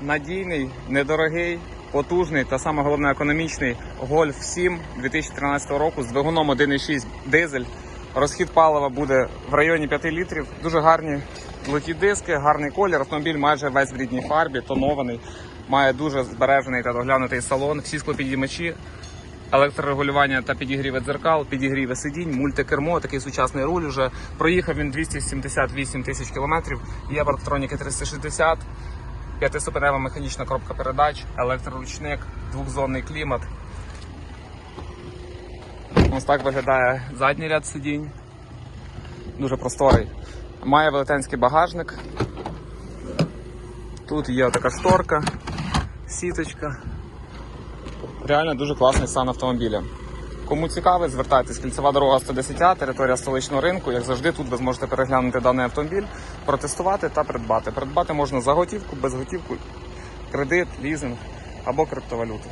надійний, недорогий, потужний та саме головне економічний Golf 7 2013 року з двигуном 1.6 дизель. Розхід палива буде в районі 5 літрів. Дуже гарні золоті диски, гарний колір. Автомобіль майже весь в рідній фарбі, тонований. Має дуже збережений та доглянутий салон. Всі склопідіймачі, електрорегулювання та підігріви дзеркал, підігріви сидінь, мультикермо, такий сучасний руль. Уже проїхав він 278 тисяч кілометрів. Є парктроніки 360, п'ятиступенева механічна коробка передач, електроручник, двохзонний клімат. Ось так виглядає задній ряд сидінь. Дуже просторий. Має велетенський багажник. Тут є така шторка, сіточка. Реально дуже класний стан автомобіля. Кому цікавий, звертайтесь. Кільцева дорога 110, територія столичного ринку. Як завжди, тут ви зможете переглянути даний автомобіль, протестувати та придбати. Придбати можна за готівку, без готівку, кредит, лізинг або криптовалюту.